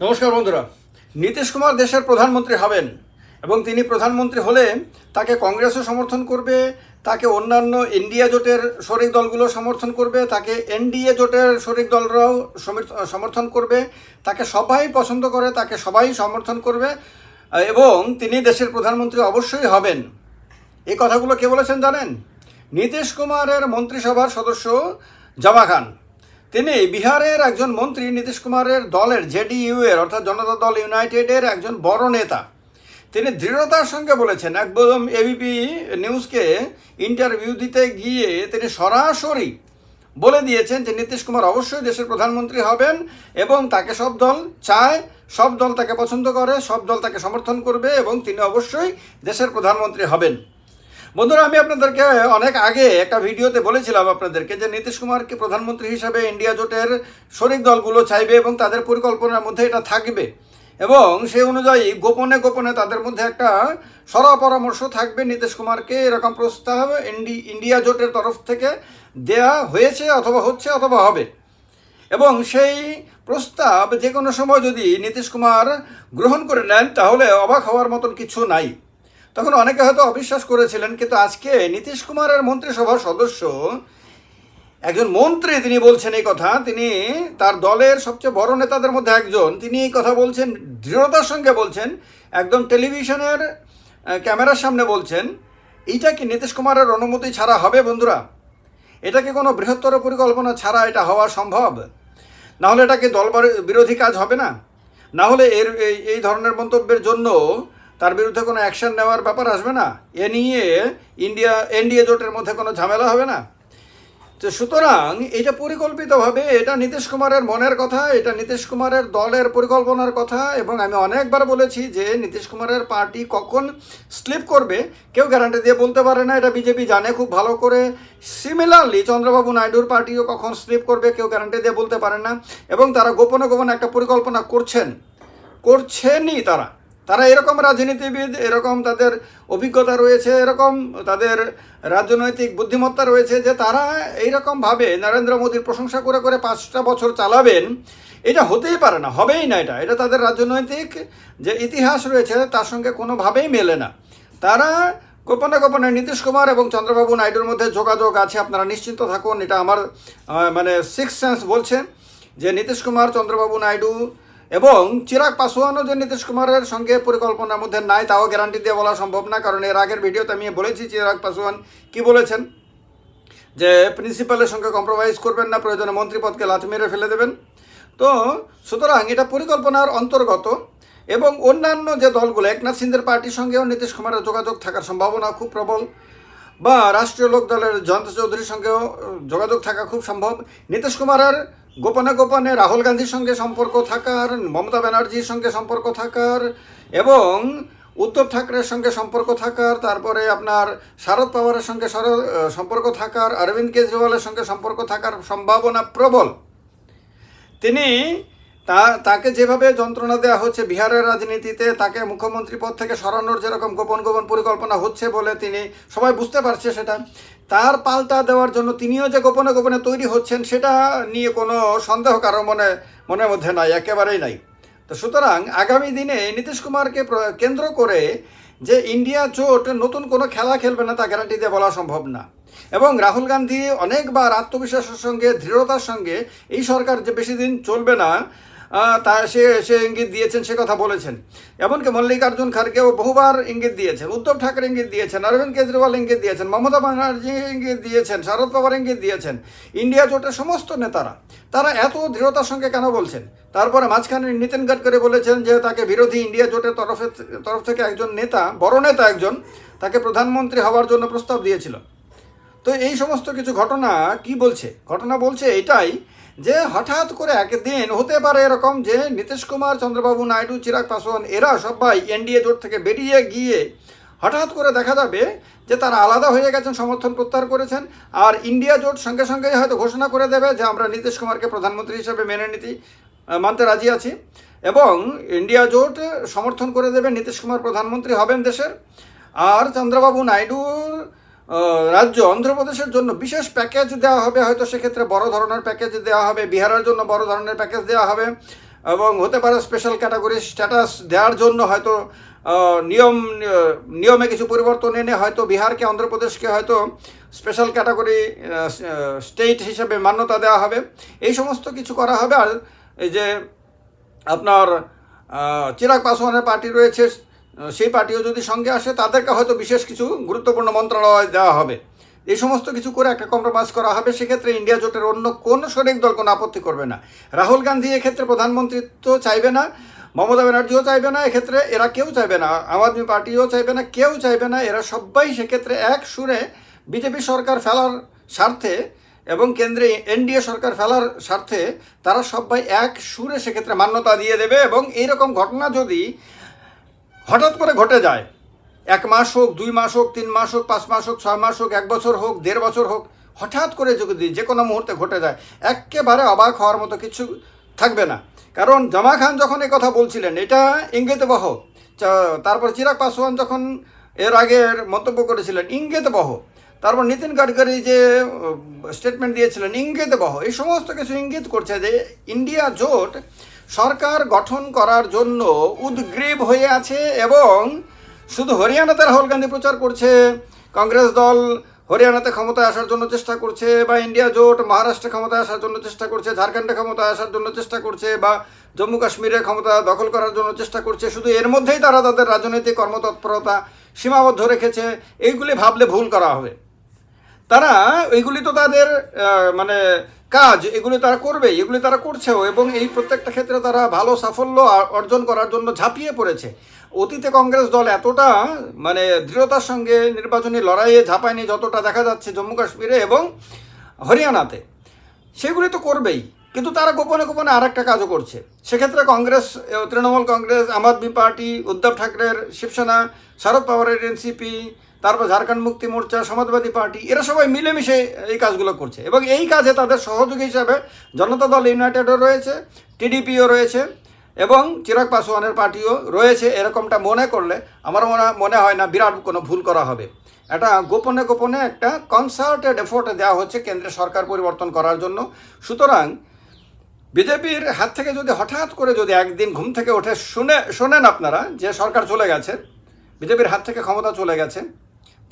নমস্কার বন্ধুরা। নীতিশ কুমার দেশের প্রধানমন্ত্রী হবেন এবং তিনি প্রধানমন্ত্রী হলে তাকে কংগ্রেসও সমর্থন করবে, তাকে অন্যান্য ইন্ডিয়া জোটের শরিক দলগুলো সমর্থন করবে, তাকে এনডিএ জোটের শরিক দলরাও সমর্থন করবে, তাকে সবাই পছন্দ করে, তাকে সবাই সমর্থন করবে এবং তিনি দেশের প্রধানমন্ত্রী অবশ্যই হবেন। এই কথাগুলো কে বলেছেন জানেন? নীতিশ কুমারের মন্ত্রিসভার সদস্য জামা খান। তিনি বিহারের একজন মন্ত্রী নীতিশ কুমারের দলের জেডিইউ এর, অর্থাৎ জনতা দল ইউনাইটেডের একজন বড় নেতা। তিনি দৃঢ়তার সঙ্গে বলেছেন, একদম এবিপি নিউজকে ইন্টারভিউ দিতে গিয়ে তিনি সরাসরি বলে দিয়েছেন যে নীতিশ কুমার অবশ্যই দেশের প্রধানমন্ত্রী হবেন এবং তাকে সব দল চায়, সব দল তাকে পছন্দ করে, সব দল তাকে সমর্থন করবে এবং তিনি অবশ্যই দেশের প্রধানমন্ত্রী হবেন। বন্ধুরা, আমি আপনাদেরকে অনেক আগে একটা ভিডিওতে বলেছিলাম আপনাদেরকে যে নীতিশ কুমারকে প্রধানমন্ত্রী হিসাবে ইন্ডিয়া জোটের শরিক দলগুলো চাইবে এবং তাদের পরিকল্পনার মধ্যে এটা থাকবে। এবং সেই অনুযায়ী গোপনে গোপনে তাদের মধ্যে একটা সরা পরামর্শ থাকবে নীতিশ কুমারকে। এরকম প্রস্তাব ইন্ডি ইন্ডিয়া জোটের তরফ থেকে দেয়া হয়েছে অথবা হচ্ছে অথবা হবে। এবং সেই প্রস্তাব যে কোনো সময় যদি নীতিশ কুমার গ্রহণ করে নেন, তাহলে অবাক হওয়ার মতন কিছু নাই। তখন অনেকে হয়তো অবিশ্বাস করেছিলেন, কিন্তু আজকে নীতিশ কুমারের মন্ত্রিসভার সদস্য, একজন মন্ত্রী তিনি বলছেন এই কথা, তিনি তার দলের সবচেয়ে বড় নেতাদের মধ্যে একজন, তিনি এই কথা বলছেন, দৃঢ়তার সঙ্গে বলছেন, একদম টেলিভিশনের ক্যামেরার সামনে বলছেন, এইটা কি নীতিশ কুমারের অনুমতি ছাড়া হবে বন্ধুরা? এটা কি কোনো বৃহত্তর পরিকল্পনা ছাড়া এটা হওয়া সম্ভব? না হলে এটা কি দলবার বিরোধী কাজ হবে না? না হলে এর, এই এই ধরনের মন্তব্যের জন্য তার বিরুদ্ধে কোনো অ্যাকশন নেওয়ার ব্যাপার আসবে না। এ নিয়ে ইন্ডিয়া এনডিএ জোটের মধ্যে কোনো ঝামেলা হবে না। তো সুতরাং এটা পরিকল্পিতভাবে, এটা নীতিশ কুমারের মনের কথা, এটা নীতিশ কুমারের দলের পরিকল্পনার কথা, এবং আমি অনেকবার বলেছি যে নীতিশ কুমারের পার্টি কখন স্লিপ করবে, কেউ গ্যারান্টি দিয়ে বলতে পারে না। এটা বিজেপি জানে খুব ভালো করে। সিমিলারলি চন্দ্রবাবু নাইডুর পার্টিও কখন স্লিপ করবে, কেউ গ্যারান্টি দিয়ে বলতে পারে না। এবং তারা গোপনে গোপনে একটা পরিকল্পনা করছেন। করছেনই তারা। তারা এরকম রাজনীতিবিদ, এরকম তাদের অভিজ্ঞতা রয়েছে, এরকম তাদের রাজনৈতিক বুদ্ধিমত্তা রয়েছে যে তারা এইরকমভাবে নরেন্দ্র মোদীর প্রশংসা করে করে পাঁচটা বছর চালাবেন, এটা হতেই পারে না, হবেই না এটা। এটা তাদের রাজনৈতিক যে ইতিহাস রয়েছে তার সঙ্গে কোনোভাবেই মেলে না। তারা গোপনে গোপনে নীতিশ কুমার এবং চন্দ্রবাবু নাইডুর মধ্যে যোগাযোগ আছে, আপনারা নিশ্চিন্ত থাকুন, এটা আমার মানে সিক্স সেন্স বলছে যে নীতিশ কুমার, চন্দ্রবাবু নাইডু এবং চিরাগ পাসওয়ানও যে নীতিশ কুমারের সঙ্গে পরিকল্পনার মধ্যে নাই, তাও গ্যারান্টি দিয়ে বলা সম্ভব না, কারণ এর আগের ভিডিওতে আমি বলেছি চিরাগ পাসওয়ান কি বলেছেন? যে প্রিন্সিপালের সঙ্গে কম্প্রোমাইজ করবেন না, প্রয়োজনে মন্ত্রীপদকে লাথি মেরে ফেলে দেবেন। তো সুতরাং এটা পরিকল্পনার অন্তর্গত এবং অন্যান্য যে দলগুলো, একনাথ সিন্ধের পার্টির সঙ্গেও নীতিশ কুমারের যোগাযোগ থাকার সম্ভাবনা খুব প্রবল। বা রাষ্ট্রীয় লোক দলের জয়ন্ত চৌধুরীর সঙ্গেও যোগাযোগ থাকা খুব সম্ভব। নীতিশ কুমারের গোপনে গোপনে রাহুল গান্ধীর সঙ্গে সম্পর্ক থাকার, মমতা ব্যানার্জির সঙ্গে সম্পর্ক থাকার এবং উদ্ধব ঠাকরের সঙ্গে সম্পর্ক থাকার, তারপরে আপনার শারদ পাওয়ারের সঙ্গে সম্পর্ক থাকার, অরবিন্দ কেজরিওয়ালের সঙ্গে সম্পর্ক থাকার সম্ভাবনা প্রবল। তিনি তা, তাকে যেভাবে যন্ত্রণা দেওয়া হচ্ছে বিহারের রাজনীতিতে, তাকে মুখ্যমন্ত্রী পদ থেকে সরানোর যেরকম গোপন গোপন পরিকল্পনা হচ্ছে বলে তিনি সবাই বুঝতে পারছে সেটা, তার পাল্টা দেওয়ার জন্য তিনিও যে গোপনে গোপনে তৈরি হচ্ছেন সেটা নিয়ে কোনো সন্দেহ কারও মনে, মনের মধ্যে নাই, একেবারেই নাই। তো সুতরাং আগামী দিনে নীতিশ কুমারকে কেন্দ্র করে যে ইন্ডিয়া জোট নতুন কোনো খেলা খেলবে না তা গ্যারান্টি দিয়ে বলা সম্ভব না। এবং রাহুল গান্ধী অনেকবার আত্মবিশ্বাসের সঙ্গে, দৃঢ়তার সঙ্গে এই সরকার যে বেশি দিন চলবে না তা সে সে ইঙ্গিত দিয়েছেন, সে কথা বলেছেন। এমনকি মল্লিকার্জুন খার্গেও বহুবার ইঙ্গিত দিয়েছেন, উদ্ধব ঠাকরে ইঙ্গিত দিয়েছেন, অরবিন্দ কেজরিওয়াল ইঙ্গিত দিয়েছেন, মমতা ব্যানার্জি ইঙ্গিত দিয়েছেন শরদ পাওয়ার ইঙ্গিত দিয়েছেন, ইন্ডিয়া জোটের সমস্ত নেতারা। তারা এত দৃঢ়তার সঙ্গে কেন বলছেন? তারপরে মাঝখানে নীতিন গডকরি বলেছেন যে তাকে বিরোধী ইন্ডিয়া জোটের তরফে তরফ থেকে একজন নেতা, বড় নেতা একজন, তাকে প্রধানমন্ত্রী হওয়ার জন্য প্রস্তাব দিয়েছিল। তো এই সমস্ত কিছু ঘটনা কি বলছে? ঘটনা বলছে এটাই যে হঠাৎ করে একদিন হতে পারে এরকম যে নীতিশ কুমার, চন্দ্রবাবু নাইডু, চিরাগ পাসওয়ান, এরা সবাই এনডিএ জোট থেকে বেরিয়ে গিয়ে হঠাৎ করে দেখা যাবে যে তারা আলাদা হয়ে গেছেন, সমর্থন প্রত্যাহার করেছেন আর ইন্ডিয়া জোট সঙ্গে সঙ্গেই হয়তো ঘোষণা করে দেবে যে আমরা নীতিশ কুমারকে প্রধানমন্ত্রী হিসেবে মেনে নিতে মানতে রাজি আছি এবং ইন্ডিয়া জোট সমর্থন করে দেবে নীতিশ কুমার প্রধানমন্ত্রী হবেন দেশের। আর চন্দ্রবাবু নাইডুর রাজ্য অন্ধ্রপ্রদেশের জন্য বিশেষ প্যাকেজ দেওয়া হবে। হয়তো সেক্ষেত্রে বড় ধরনের প্যাকেজ দেওয়া হবে। বিহারের জন্য বড় ধরনের প্যাকেজ দেওয়া হবে। এবং হতে পারে স্পেশাল ক্যাটাগরি স্ট্যাটাস দেওয়ার জন্য হয়তো নিয়ম নিয়মে কিছু পরিবর্তন এনে হয়তো বিহারকে, অন্ধ্রপ্রদেশকে হয়তো স্পেশাল ক্যাটাগরি স্টেট হিসেবে মান্যতা দেওয়া হবে। এই সমস্ত কিছু করা হবে। আর এই যে আপনার চিরাগ পাসওয়ানের পার্টি রয়েছে। সেই পার্টিও যদি সঙ্গে আসে, তাদেরকে হয়তো বিশেষ কিছু গুরুত্বপূর্ণ মন্ত্রণালয় দেওয়া হবে। এই সমস্ত কিছু করে একটা কম্প্রোমাইজ করা হবে। সেক্ষেত্রে ইন্ডিয়া জোটের অন্য কোনো শরিক দল কোনো আপত্তি করবে না। রাহুল গান্ধী এক্ষেত্রে প্রধানমন্ত্রিত্ব চাইবে না, মমতা ব্যানার্জিও চাইবে না, এক্ষেত্রে এরা কেউ চাইবে না, আম আদমি পার্টিও চাইবে না, কেউ চাইবে না, এরা সবাই সেক্ষেত্রে এক সুরে বিজেপি সরকার ফেলার স্বার্থে এবং কেন্দ্রে এনডিএ সরকার ফেলার স্বার্থে তারা সবাই এক সুরে সেক্ষেত্রে মান্যতা দিয়ে দেবে এবং এইরকম ঘটনা যদি হঠাৎ করে ঘটে যায়। এক মাস হোক, দুই মাস হোক, তিন মাস হোক, পাঁচ মাস হোক, ছয় মাস হোক, এক বছর হোক, দেড় বছর হোক, হঠাৎ করে যদি যে কোনো মুহূর্তে ঘটে যায়, একেবারে অবাক হওয়ার মতো কিছু থাকবে না। কারণ জামা খান যখন এই কথা বলছিলেন, এটা ইঙ্গিতবহ। তারপর চিরাগ পাসওয়ান যখন এর আগের মন্তব্য করেছিলেন, ইঙ্গিতবহ। তারপর নীতিন গাডকারি যে স্টেটমেন্ট দিয়েছিলেন, ইঙ্গিতবহ। এই সমস্ত কিছু ইঙ্গিত করছে যে, ইন্ডিয়া জোট সরকার গঠন করার জন্য উদ্গ্রীব হয়ে আছে এবং শুধু হরিয়ানাতে রাহুল গান্ধী প্রচার করছে, কংগ্রেস দল হরিয়ানাতে ক্ষমতায় আসার জন্য চেষ্টা করছে বা ইন্ডিয়া জোট মহারাষ্ট্রে ক্ষমতায় আসার জন্য চেষ্টা করছে, ঝাড়খণ্ডে ক্ষমতায় আসার জন্য চেষ্টা করছে বা জম্মু কাশ্মীরে ক্ষমতা দখল করার জন্য চেষ্টা করছে, শুধু এর মধ্যেই তারা তাদের রাজনৈতিক কর্মতৎপরতা সীমাবদ্ধ রেখেছে, এইগুলি ভাবলে ভুল করা হবে। তারা, এইগুলি তো তাদের মানে কাজ, এগুলি তারা করবে এগুলি তারা করছেও এবং এই প্রত্যেকটা ক্ষেত্রে তারা ভালো সাফল্য অর্জন করার জন্য ঝাঁপিয়ে পড়েছে। অতীতে কংগ্রেস দল এতটা মানে দৃঢ়তার সঙ্গে নির্বাচনী লড়াইয়ে ঝাঁপায়নি যতটা দেখা যাচ্ছে জম্মু কাশ্মীরে এবং হরিয়ানাতে। সেগুলি তো করবেই, কিন্তু তারা গোপনে গোপনে আর একটা কাজও করছে। সেক্ষেত্রে কংগ্রেস তৃণমূল কংগ্রেস, আম আদমি পার্টি, উদ্ধব ঠাকরের, শিবসেনা, শরদ পাওয়ারের এনসিপি তারপর ঝাড়খণ্ড মুক্তি মোর্চা, সমাজবাদী পার্টি, এরা সবাই মিলেমিশে এই কাজগুলো করছে। এবং এই কাজে তাদের সহযোগী হিসাবে জনতা দল ইউনাইটেডও রয়েছে, টিডিপিও রয়েছে, এবং চিরাগ পাসওয়ানের পার্টিও রয়েছে। এরকমটা মনে করলে আমার মনে মনে হয় না বিরাট কোনো ভুল করা হবে। এটা গোপনে গোপনে একটা কনসার্টেড এফোর্ট দেওয়া হচ্ছে কেন্দ্রের সরকার পরিবর্তন করার জন্য। সুতরাং বিজেপির হাত থেকে যদি হঠাৎ করে যদি একদিন ঘুম থেকে ওঠে, শুনে শোনেন আপনারা যে সরকার চলে গেছে, বিজেপির হাত থেকে ক্ষমতা চলে গেছে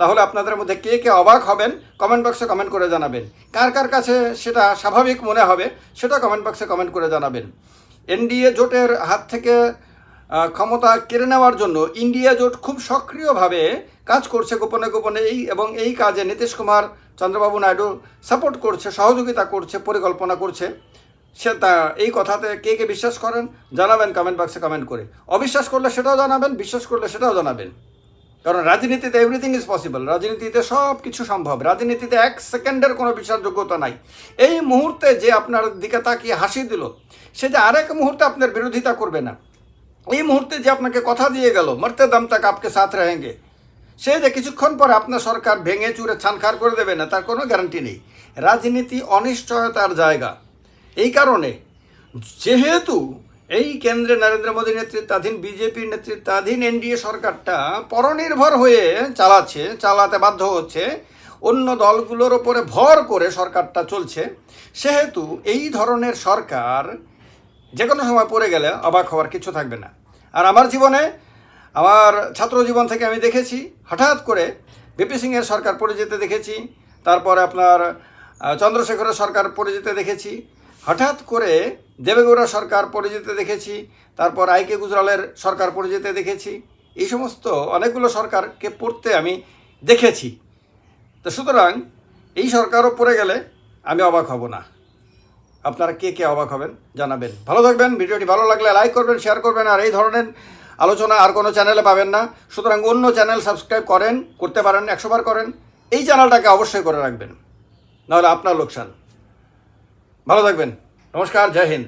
তাহলে আপনাদের মধ্যে কে কে অবাক হবেন কমেন্ট বক্সে কমেন্ট করে জানাবেন। কার কার কাছে সেটা স্বাভাবিক মনে হবে, সেটা কমেন্ট বক্সে কমেন্ট করে জানাবেন। এনডিএ জোটের হাত থেকে ক্ষমতা কেড়ে নেওয়ার জন্য ইন্ডিয়া জোট খুব সক্রিয়ভাবে কাজ করছে গোপনে গোপনে এই এবং এই কাজে নীতিশ কুমার, চন্দ্রবাবু নাইডু সাপোর্ট করছে, সহযোগিতা করছে, পরিকল্পনা করছে। সে তা, এই কথাতে কে কে বিশ্বাস করেন, জানাবেন কমেন্ট বক্সে কমেন্ট করে। অবিশ্বাস করলে সেটাও জানাবেন, বিশ্বাস করলে সেটাও জানাবেন। কারণ রাজনীতিতে এভরিথিং ইজ পসিবল রাজনীতিতে সব কিছু সম্ভব, রাজনীতিতে এক সেকেন্ডের কোনো বিশ্বাসযোগ্যতা নাই। এই মুহূর্তে যে আপনার দিকে তাকিয়ে হাসি দিল, সে যে আরেক মুহূর্তে আপনার বিরোধিতা করবে না। এই মুহূর্তে যে আপনাকে কথা দিয়ে গেল, মরতে দাম তাক আপকে সাথ রেহেঙ্গে। সে যে কিছুক্ষণ পর আপনার সরকার ভেঙে চুরে ছানখার করে দেবে না, তার কোনো গ্যারান্টি নেই। রাজনীতি অনিশ্চয়তার জায়গা। এই কারণে যেহেতু এই কেন্দ্রে নরেন্দ্র মোদী নেতৃত্বাধীন, বিজেপির নেতৃত্বাধীন এনডিএ সরকারটা পরনির্ভর হয়ে চালাচ্ছে, চালাতে বাধ্য হচ্ছে। অন্য দলগুলোর ওপরে ভর করে সরকারটা চলছে। সেহেতু এই ধরনের সরকার যে কোনো সময় পড়ে গেলে অবাক হওয়ার কিছু থাকবে না। আর আমার জীবনে, আমার ছাত্র জীবন থেকে আমি দেখেছি, হঠাৎ করে বিপি সিংয়ের সরকার পড়ে যেতে দেখেছি, তারপরে আপনার চন্দ্রশেখরের সরকার পড়ে যেতে দেখেছি। হঠাৎ করে দেবেগৌড়া সরকার পড়ে যেতে দেখেছি, তারপর আইকে গুজরালের সরকার পড়ে যেতে দেখেছি, এই সমস্ত অনেকগুলো সরকারকে পড়তে আমি দেখেছি। তো সুতরাং এই সরকারও পড়ে গেলে আমি অবাক হব না। আপনারা কে কে অবাক হবেন জানাবেন। ভালো থাকবেন, ভিডিওটি ভালো লাগলে লাইক করবেন, শেয়ার করবেন, আর এই ধরনের আলোচনা আর কোনো চ্যানেলে পাবেন না। সুতরাং অন্য চ্যানেল সাবস্ক্রাইব করেন, করতে পারেন, একশো বার করেন, এই চ্যানেলটাকে অবশ্যই করে রাখবেন। নাহলে আপনার লোকসান। ভালো থাকবেন। નમસ્કાર જય હિન્દ.